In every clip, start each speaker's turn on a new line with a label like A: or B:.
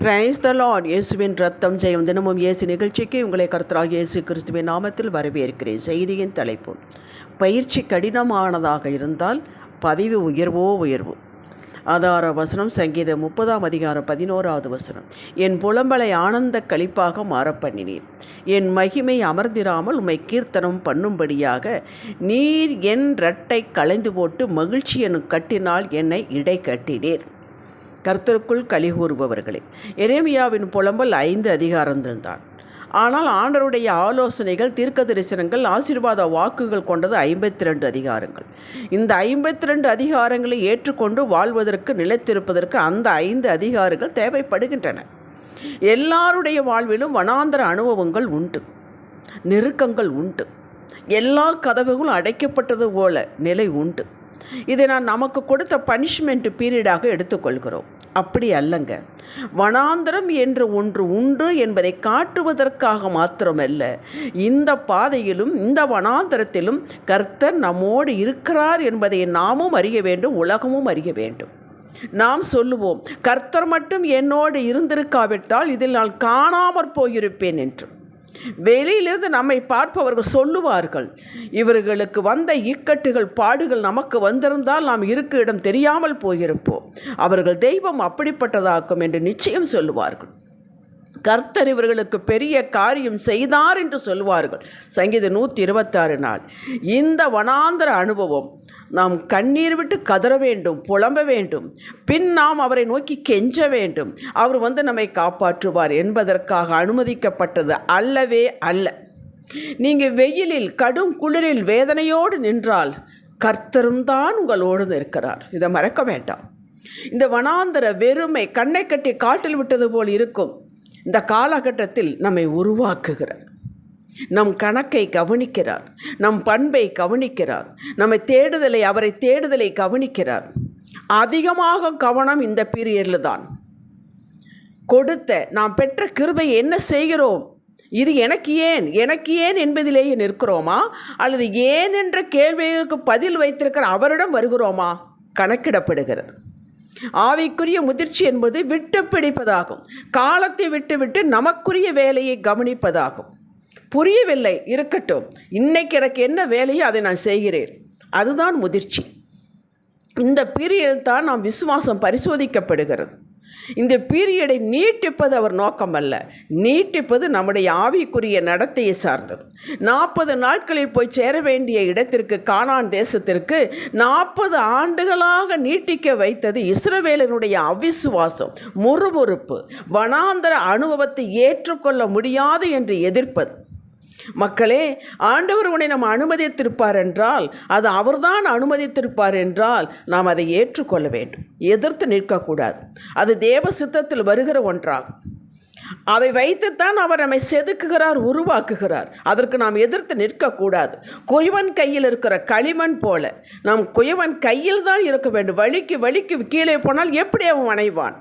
A: Praise the Lord இயேசுவின் ரத்தம் ஜெயம் தினமும் இயேசு நிகழ்ச்சிக்கு உங்களை கருத்தராக இயேசு கிறிஸ்துவின் நாமத்தில் வரவேற்கிறேன். செய்தியின் தலைப்பு பயிற்சி கடினமானதாக இருந்தால் பதவி உயர்வோ உயர்வு. ஆதார வசனம் சங்கீதம் முப்பதாம் அதிகாரம் பதினோராவது வசனம். என் புலம்பலை ஆனந்த களிப்பாக மாறப்பண்ணினீர் என் மகிமை அமர்ந்திராமல் உம்மை கீர்த்தனம் பண்ணும்படியாக நீர் என் ரட்டை களைந்து போட்டு மகிழ்ச்சி எனும் கட்டினால் என்னை இடை கட்டினீர். கர்த்தருக்குள் களி கூறுபவர்களே எரேமியாவின் புலம்பல் ஐந்து அதிகாரம் தான் ஆனால் ஆண்டருடைய ஆலோசனைகள் தீர்க்க தரிசனங்கள் ஆசீர்வாத வாக்குகள் கொண்டது ஐம்பத்தி ரெண்டு அதிகாரங்கள். இந்த ஐம்பத்தி ரெண்டு அதிகாரங்களை ஏற்றுக்கொண்டு வாழ்வதற்கு நிலைத்திருப்பதற்கு அந்த ஐந்து அதிகாரங்கள் தேவைப்படுகின்றன. எல்லாருடைய வாழ்விலும் வனாந்தர அனுபவங்கள் உண்டு. நெருக்கங்கள் உண்டு. எல்லா கதவுகளும் அடைக்கப்பட்டது போல நிலை உண்டு. இதை நான் நமக்கு கொடுத்த பனிஷ்மெண்ட் பீரியடாக எடுத்துக்கொள்கிறோம். அப்படி அல்லங்க. வனாந்தரம் என்று ஒன்று உண்டு என்பதை காட்டுவதற்காக மாத்திரமல்ல. இந்த பாதையிலும் இந்த வனாந்தரத்திலும் கர்த்தர் நம்மோடு இருக்கிறார் என்பதை நாமும் அறிய வேண்டும் உலகமும் அறிய வேண்டும். நாம் சொல்லுவோம் கர்த்தர் மட்டும் என்னோடு இருந்திருக்காவிட்டால் இதில் நான் காணாமற் போயிருப்பேன் என்று. வெளியிலிருந்து நம்மை பார்ப்பவர்கள் சொல்லுவார்கள் இவர்களுக்கு வந்த இக்கட்டுகள் பாடுகள் நமக்கு வந்திருந்தால் நாம் இருக்க இடம் தெரியாமல் போயிருப்போம். அவர்கள் தெய்வம் அப்படிப்பட்டதாக்கும் என்று நிச்சயம் சொல்லுவார்கள். கர்த்தர் இவர்களுக்கு பெரிய காரியம் செய்தார் என்று சொல்வார்கள் சங்கீத நூற்றி இருபத்தாறு நாள். இந்த வனாந்தர அனுபவம் நாம் கண்ணீர் விட்டு கதற வேண்டும் புலம்ப வேண்டும். பின் நாம் அவரை நோக்கி கெஞ்ச வேண்டும். அவர் வந்து நம்மை காப்பாற்றுவார் என்பதற்காக அனுமதிக்கப்பட்டது அல்லவே அல்ல. நீங்கள் வெயிலில் கடும் குளிரில் வேதனையோடு நின்றால் கர்த்தரும் தான் உங்களோடு இருக்கிறார் இதை மறக்க வேண்டாம். இந்த வனாந்தர வெறுமை கண்ணை கட்டி காட்டில் விட்டது போல் இருக்கும். இந்த காலகட்டத்தில் நம்மை உருவாக்குகிறார். நம் கணக்கை கவனிக்கிறார். நம் பண்பை கவனிக்கிறார். நம்மை தேடுதலை அவரை தேடுதலை கவனிக்கிறார். அதிகமாக கவனம் இந்த பீரியடில் தான். கொடுத்த நாம் பெற்ற கிருபை என்ன செய்கிறோம்? இது எனக்கு ஏன்? எனக்கு ஏன் என்பதிலேயே நிற்கிறோமா? அல்லது ஏன் என்ற கேள்விகளுக்கு பதில் வைத்திருக்கிற அவரிடம் வருகிறோமா? கணக்கிடப்படுகிறது. ஆவிக்குரிய முதிர்ச்சி என்பது விட்டு பிடிப்பதாகும் காலத்தை விட்டுவிட்டு நமக்குரிய வேலையை கவனிப்பதாகும். புரியவில்லை. இருக்கட்டும். இன்னைக்கு எனக்கு என்ன வேலையோ அதை நான் செய்கிறேன். அதுதான் முதிர்ச்சி. இந்த பீரியடில் தான் நாம் விசுவாசம் பரிசோதிக்கப்படுகிறது. இந்த பீரியடை நீட்டிப்பது அவர் நோக்கம் அல்ல நீட்டிப்பது நம்முடைய ஆவிக்குரிய நடத்தையை சார்ந்தது. நாற்பது நாட்களில் போய் சேர வேண்டிய இடத்திற்கு காணான் தேசத்திற்கு நாற்பது ஆண்டுகளாக நீட்டிக்க வைத்தது இஸ்ரவேலனுடைய அவிசுவாசம் முறுமுறுப்பு வனாந்தர அனுபவத்தை ஏற்றுக்கொள்ள முடியாது என்று எதிர்ப்பது. மக்களே ஆண்டவர் உன்னை நம்ம அனுமதித்திருப்பார் என்றால் அது அவர்தான் அனுமதித்திருப்பார் என்றால் நாம் அதை ஏற்றுக்கொள்ள வேண்டும். எதிர்த்து நிற்கக்கூடாது. அது தேவ சித்தத்தில் வருகிற ஒன்றாகும். அதை வைத்துத்தான் அவர் நம்மை செதுக்குகிறார் உருவாக்குகிறார். அதற்கு நாம் எதிர்த்து நிற்கக்கூடாது. குயவன் கையில் இருக்கிற களிமண் போல. நாம் குயவன் கையில் தான் இருக்க வேண்டும். வழிக்கு வழிக்கு கீழே போனால் எப்படி அவன் அணைவான்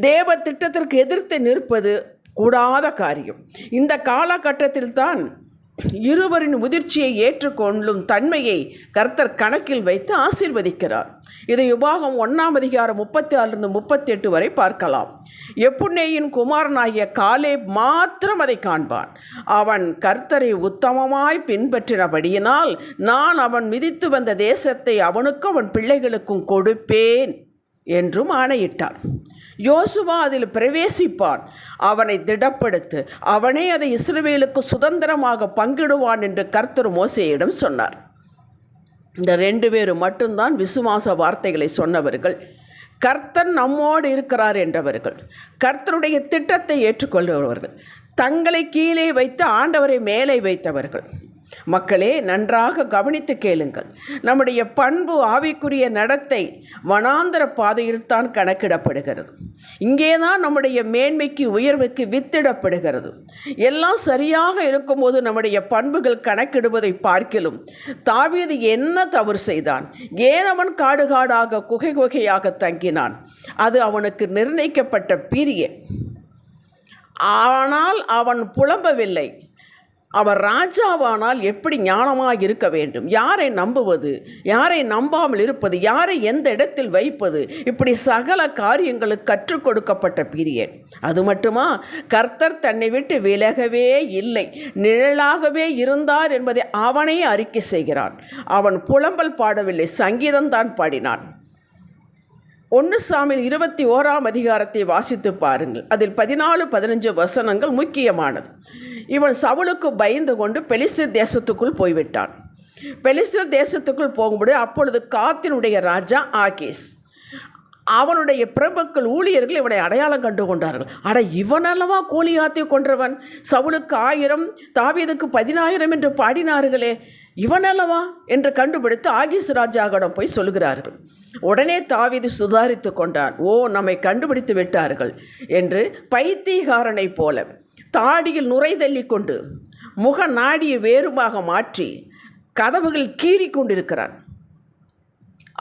A: தேவ திட்டத்திற்கு எதிர்த்து நிற்பது கூடாத காரியம். இந்த காலகட்டத்தில் தான் இருவரின் முதிர்ச்சியை ஏற்றுக்கொள்ளும் தன்மையை கர்த்தர் கணக்கில் வைத்து ஆசீர்வதிக்கிறார். இதை விபாகம் ஒன்றாம் அதிகாரம் முப்பத்தி ஆறிலிருந்து முப்பத்தி எட்டு வரை பார்க்கலாம். எப்புன்னேயின் குமாரனாகிய காலே மாத்திரம் அதை காண்பான். அவன் கர்த்தரை உத்தமமாய் பின்பற்றினபடியினால் நான் அவன் மிதித்து வந்த தேசத்தை அவனுக்கும் அவன் பிள்ளைகளுக்கும் கொடுப்பேன் என்றும் ஆணையிட்டான். யோசுவா அதில் பிரவேசிப்பான். அவனை திடப்படுத்து அவனே அதை இஸ்ரவேலுக்கு சுதந்திரமாக பங்கிடுவான் என்று கர்த்தர் மோசையிடம் சொன்னார். இந்த ரெண்டு பேரும் மட்டும்தான் விசுவாச வார்த்தைகளை சொன்னவர்கள். கர்த்தர் நம்மோடு இருக்கிறார் என்றவர்கள். கர்த்தருடைய திட்டத்தை ஏற்றுக்கொள்கிறவர்கள். தங்களை கீழே வைத்து ஆண்டவரை மேலே வைத்தவர்கள். மக்களே நன்றாக கவனித்து கேளுங்கள். நம்முடைய பண்பு ஆவிக்குரிய நடத்தை வனாந்தர பாதையில் தான் கணக்கிடப்படுகிறது. இங்கே தான் நம்முடைய மேன்மைக்கு உயர்வுக்கு வித்திடப்படுகிறது. எல்லாம் சரியாக இருக்கும்போது நம்முடைய பண்புகள் கணக்கிடுவதை பார்க்கிலும் தாவீது என்ன தவறு செய்தான்? ஏன் அவன் காடு காடாக குகை குகையாக தங்கினான்? அது அவனுக்கு நிர்ணயிக்கப்பட்ட பீரியட். ஆனால் அவன் புலம்பவில்லை. அவர் ராஜாவானால் எப்படி ஞானமாக இருக்க வேண்டும்? யாரை நம்புவது? யாரை நம்பாமல் இருப்பது? யாரை எந்த இடத்தில் வைப்பது? இப்படி சகல காரியங்களுக்கு கற்றுக் கொடுக்கப்பட்ட பீரியட் அது மட்டுமா? கர்த்தர் தன்னை விட்டு விலகவே இல்லை. நிழலாகவே இருந்தார் என்பதை அவனே அறிக்கை செய்கிறான். அவன் புலம்பல் பாடவில்லை. சங்கீதம்தான் பாடினான். ஒன்று சாமியில் இருபத்தி ஓராம் அதிகாரத்தை வாசித்து பாருங்கள். அதில் பதினாலு பதினஞ்சு வசனங்கள் முக்கியமானது. இவன் சவுலுக்கு பயந்து கொண்டு பெலிஸ்தீர் தேசத்துக்குள் போய்விட்டான். பெலிஸ்தீர் தேசத்துக்குள் போகும்போது அப்பொழுது காத்தினுடைய ராஜா ஆகேஸ் அவனுடைய பிரபுக்கள் ஊழியர்கள் இவனை அடையாளம் கண்டு கொண்டார்கள். அட இவனல்லவா கோலியாத்தை கொன்றவன்? சவுலுக்கு ஆயிரம் தாவீதுக்கு பதினாயிரம் என்று பாடினார்களே இவனல்லவா என்று கண்டுபிடித்து ஆகிஸ் ராஜாவிடம் போய் சொல்கிறார்கள். உடனே தாவிது சுதாரித்து கொண்டான். ஓ நம்மை கண்டுபிடித்து விட்டார்கள் என்று பைத்தியகாரனைப் போல தாடியில் நுரை தள்ளி கொண்டு முக நாடியை வேறுமாக மாற்றி கதவுகள் கீறி கொண்டிருக்கிறான்.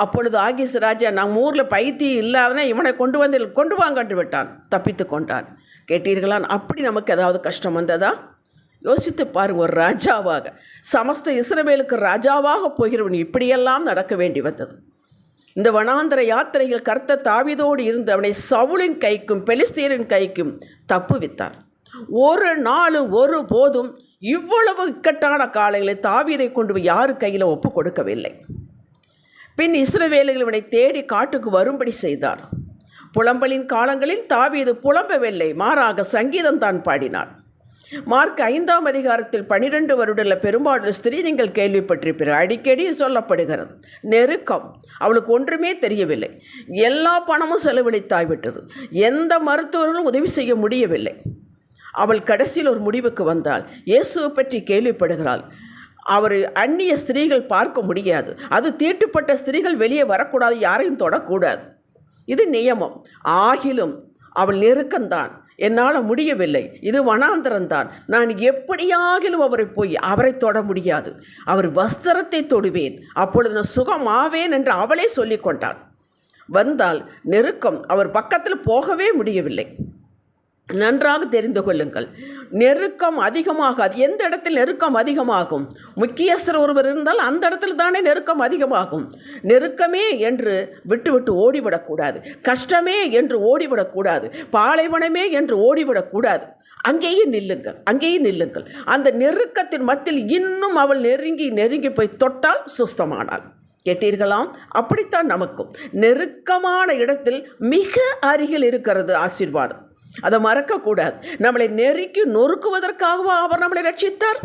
A: அப்பொழுது ஆகிஸ் ராஜா நம் ஊரில் பைத்தியம் இல்லாதனா இவனை கொண்டு வந்து கொண்டு வாங்கன்று விட்டான். தப்பித்து கொண்டான். கேட்டீர்களான் அப்படி நமக்கு ஏதாவது கஷ்டம் வந்ததா? யோசித்து பாருங்க ஒரு ராஜாவாக சமஸ்த இஸ்ரவேலுக்கு ராஜாவாக போகிறவன் இப்படியெல்லாம் நடக்க வேண்டி வந்தது. இந்த வனாந்தர யாத்திரையில் கர்த்த தாவிதோடு இருந்து அவனை சவுளின் கைக்கும் பெலிஸ்தீரின் கைக்கும் தப்புவித்தார். ஒரு நாள் ஒரு போதும் இவ்வளவு இக்கட்டான காலையில் தாவீதை கொண்டு போய் யாரு கையில் ஒப்பு கொடுக்கவில்லை. பின் இஸ்ரவேலில் இவனை தேடி காட்டுக்கு வரும்படி செய்தார். புலம்பலின் காலங்களில் தாவீது புலம்பவில்லை மாறாக சங்கீதம் தான் பாடினார். மார்க் ஐந்தாம் அதிகாரத்தில் பனிரெண்டு வருடல பெரும்பாலும் ஸ்திரீ நீங்கள் கேள்விப்பட்டிருப்பீர்கள். அடிக்கடி சொல்லப்படுகிறது நெருக்கம் அவளுக்கு ஒன்றுமே தெரியவில்லை. எல்லா பணமும் செலவழித்தாய்விட்டது எந்த மருத்துவர்களும் உதவி செய்ய முடியவில்லை. அவள் கடைசியில் ஒரு முடிவுக்கு வந்தாள். இயேசுவை பற்றி கேள்விப்படுகிறாள். அவர் அந்நிய ஸ்திரீகள் பார்க்க முடியாது. அது தீட்டுப்பட்ட ஸ்திரீகள் வெளியே வரக்கூடாது யாரையும் தொடக்கூடாது. இது நியமம். ஆகிலும் அவள் நெருக்கம்தான் என்னால் முடியவில்லை. இது வனாந்தரம்தான் நான் எப்படியாகிலும் அவரை போய் அவரை தொட முடியாது. அவர் வஸ்திரத்தை தொடுவேன். அப்பொழுது நான் சுகமாவேன் என்று அவளே சொல்லிக்கொண்டான் வந்தால் நெருக்கம். அவர் பக்கத்தில் போகவே முடியவில்லை. நன்றாக தெரிந்து கொள்ளுங்கள். நெருக்கம் அதிகமாகாது எந்த இடத்தில் நெருக்கம் அதிகமாகும்? முக்கியஸ்தர் ஒருவர் இருந்தால் அந்த இடத்துல தானே நெருக்கம் அதிகமாகும். நெருக்கமே என்று விட்டுவிட்டு ஓடிவிடக்கூடாது. கஷ்டமே என்று ஓடிவிடக்கூடாது. பாலைவனமே என்று ஓடிவிடக்கூடாது. அங்கேயே நில்லுங்கள் அங்கேயே நில்லுங்கள். அந்த நெருக்கத்தின் மத்தியில் இன்னும் அவள் நெருங்கி நெருங்கி போய் தொட்டால் சுஸ்தமானாள். கேட்டீர்களாம்? அப்படித்தான் நமக்கும். நெருக்கமான இடத்தில் மிக அருகில் இருக்கிறது ஆசீர்வாதம். அதை மறக்கக்கூடாது. நம்மளை நெருக்கி நொறுக்குவதற்காகவா அவர் நம்மளை ரட்சித்தார்?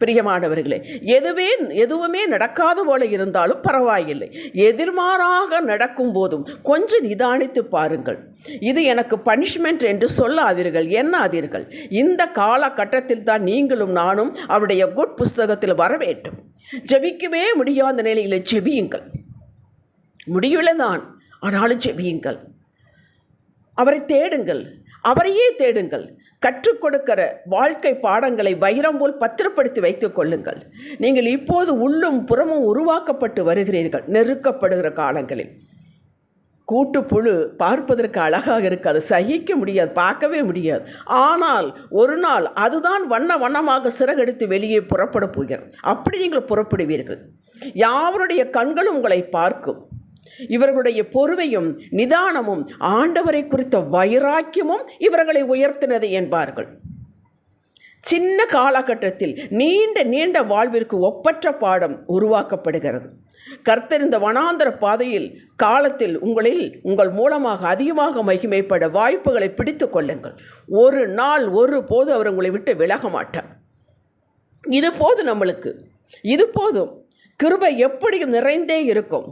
A: பிரியமானவர்களே எதுவே எதுவுமே நடக்காத போல இருந்தாலும் பரவாயில்லை. எதிர்மாறாக நடக்கும் போதும் கொஞ்சம் நிதானித்து பாருங்கள். இது எனக்கு பனிஷ்மெண்ட் என்று சொல்லாதீர்கள் எண்ணாதீர்கள். இந்த காலகட்டத்தில் தான் நீங்களும் நானும் அவருடைய குட் புஸ்தகத்தில் வர வேண்டும் ஜெபிக்கவே முடியாத நிலையில் ஜெபியுங்கள். முடியவில்லை தான் ஆனாலும் ஜெபியுங்கள். அவரை தேடுங்கள். அவரையே தேடுங்கள். கற்றுக் கொடுக்கிற வாழ்க்கை பாடங்களை வைரம் போல் பத்திரப்படுத்தி வைத்துக் கொள்ளுங்கள். நீங்கள் இப்போது உள்ளும் புறமும் உருவாக்கப்பட்டு வருகிறீர்கள். நெருக்கப்படுகிற காலங்களில். கூட்டுப்புழு பார்ப்பதற்கு அழகாக இருக்காது. சகிக்க முடியாது. பார்க்கவே முடியாது. ஆனால் ஒரு நாள் அதுதான் வண்ண வண்ணமாக சிறகெடுத்து வெளியே புறப்பட போகிறது. அப்படி நீங்கள் புறப்படுவீர்கள். யாவருடைய கண்களும் உங்களை பார்க்கும். இவர்களுடைய பொறுமையும் நிதானமும் ஆண்டவரை குறித்த வைராக்கியமும் இவர்களை உயர்த்தினது என்பார்கள். சின்ன காலகட்டத்தில் நீண்ட நீண்ட வாழ்விற்கு ஒப்பற்ற பாடம் உருவாக்கப்படுகிறது. கர்த்தர் இந்த வனாந்தர பாதையில் காலத்தில் உங்களில் உங்கள் மூலமாக அதிகமாக மகிமைப்பட வாய்ப்புகளை பிடித்து கொள்ளுங்கள். ஒரு நாள் ஒரு போது அவர் உங்களை விட்டு விலக மாட்டார். இது போதும் நம்மளுக்கு. இது போதும். கிருபை எப்படியும் நிறைந்தே இருக்கும்.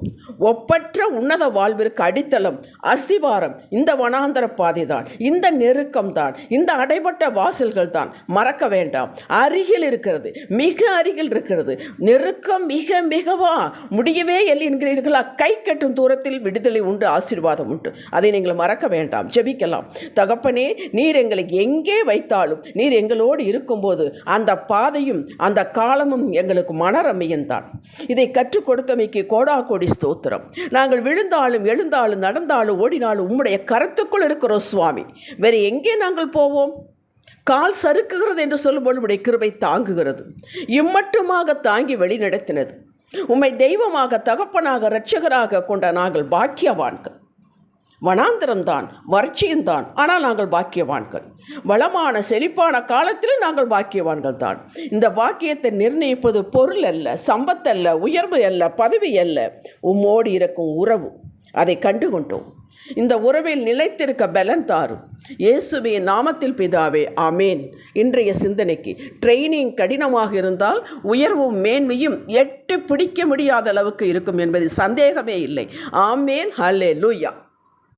A: ஒப்பற்ற உன்னத வாழ்விற்கு அடித்தளம் அஸ்திவாரம் இந்த வனாந்தர பாதை தான் இந்த நெருக்கம் தான் இந்த அடைபட்ட வாசல்கள் தான் மறக்க வேண்டாம். அருகில் இருக்கிறது மிக அருகில் இருக்கிறது. நெருக்கம் மிக மிகவா முடியவே இல்லை என்கிறீர்களா? கை கட்டும் தூரத்தில் விடுதலை உண்டு ஆசீர்வாதம் உண்டு. அதை நீங்கள் மறக்க வேண்டாம். ஜெபிக்கலாம். தகப்பனே நீர் எங்களை எங்கே வைத்தாலும் நீர் எங்களோடு இருக்கும்போது அந்த பாதையும் அந்த காலமும் எங்களுக்கு மனரமையன் தான் இதை கற்றுக் கொடுத்தமைக்கு கோடா கோடி ஸ்தோத்திரம். நாங்கள் விழுந்தாலும் எழுந்தாலும் நடந்தாலும் ஓடினாலும் உம்முடைய கருத்துக்குள் இருக்கிறோம் சுவாமி. வேறு எங்கே நாங்கள் போவோம்? கால் சறுக்குகிறது என்று சொல்லும்போது உடைய கிருபை தாங்குகிறது. இம்மட்டுமாக தாங்கி வழிநடத்தினது உம்மை தெய்வமாக தகப்பனாக இரட்சகராக கொண்ட நாங்கள் பாக்கியவான்கள். வனாந்திரம்தான் வறட்சியும்தான். ஆனால் நாங்கள் பாக்கியவான்கள். வளமான செழிப்பான காலத்திலும் நாங்கள் பாக்கியவான்கள் தான் இந்த பாக்கியத்தை நிர்ணயிப்பது பொருள் அல்ல சம்பத்தல்ல உயர்வு அல்ல பதவி அல்ல. உம்மோடு இருக்கும் உறவு அதை கண்டு கொண்டோம் இந்த உறவில் நிலைத்திருக்க பலன் தாரும். இயேசுவின் நாமத்தில் பிதாவே ஆமேன். இன்றைய சிந்தனைக்கு ட்ரெயினிங் கடினமாக இருந்தால் உயர்வும் மேன்மையும் எட்டு பிடிக்க முடியாத அளவுக்கு இருக்கும் என்பது சந்தேகமே இல்லை. ஆமேன் ஹலே லூயா